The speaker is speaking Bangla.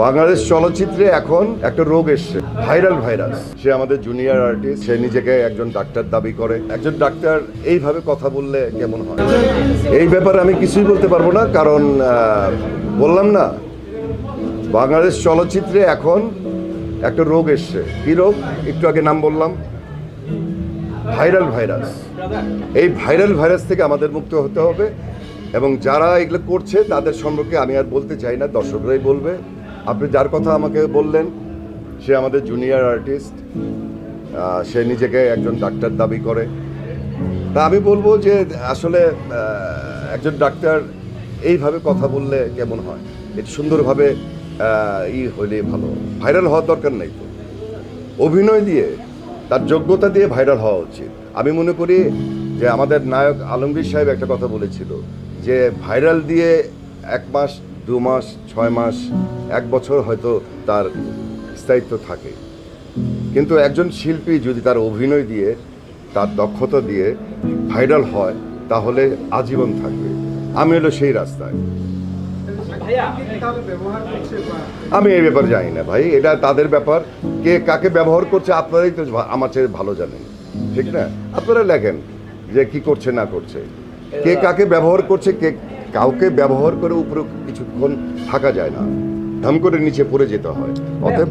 বাংলাদেশ চলচ্চিত্রে এখন একটা রোগ এসছে, ভাইরাল ভাইরাস। সে আমাদের জুনিয়র আর্টিস্ট সে নিজেকে একজন ডাক্তার দাবি করে। একজন ডাক্তার এইভাবে কথা বললে কেমন হয়? এই ব্যাপারে আমি কিছুই বলতে পারব না, কারণ বললাম না। বাংলাদেশ চলচ্চিত্রে এখন একটা রোগ এসছে। কি রোগ? একটু আগে নাম বললাম। Viral virus. এই ভাইরাল ভাইরাস থেকে আমাদের মুক্ত হতে হবে এবং যারা এগুলো করছে, তাদের সম্পর্কে আমি আর বলতে চাই না, দর্শকরাই বলবে। আপনি যার কথা আমাকে বললেন, সে আমাদের জুনিয়র আর্টিস্ট সে নিজেকে একজন ডাক্তার দাবি করে। তা আমি বলব যে আসলে একজন ডাক্তার এইভাবে কথা বললে কেমন হয়? এটা সুন্দরভাবে ই হলে ভালো। ভাইরাল হওয়ার দরকার নেই তো। অভিনয় দিয়ে, তার যোগ্যতা দিয়ে ভাইরাল হওয়া উচিত। আমি মনে করি যে আমাদের নায়ক আলমগীর সাহেব একটা কথা বলেছিল যে ভাইরাল দিয়ে এক মাস দু মাস ছয় মাস এক বছর হয়তো তার স্থায়িত্ব থাকে। কিন্তু একজন শিল্পী যদি তার অভিনয় দিয়ে তার দক্ষতা দিয়ে ভাইরাল হয় তাহলে আজীবন থাকবে। আমি হলো সেই রাস্তায়। আমি এই ব্যাপার জানি না ভাই এটা তাদের ব্যাপার। কে কাকে ব্যবহার করছে আপনারাই তো আমার চেয়ে ভালো জানেন। ঠিক না? আপনারা লেখেন যে কি করছে না করছে। কে কাকে ব্যবহার করছে কে কাউকে ব্যবহার করে উপরে কিছুক্ষণ থাকা যায় না। ধাম করে নিচে পড়ে যেতে হয়। অতএব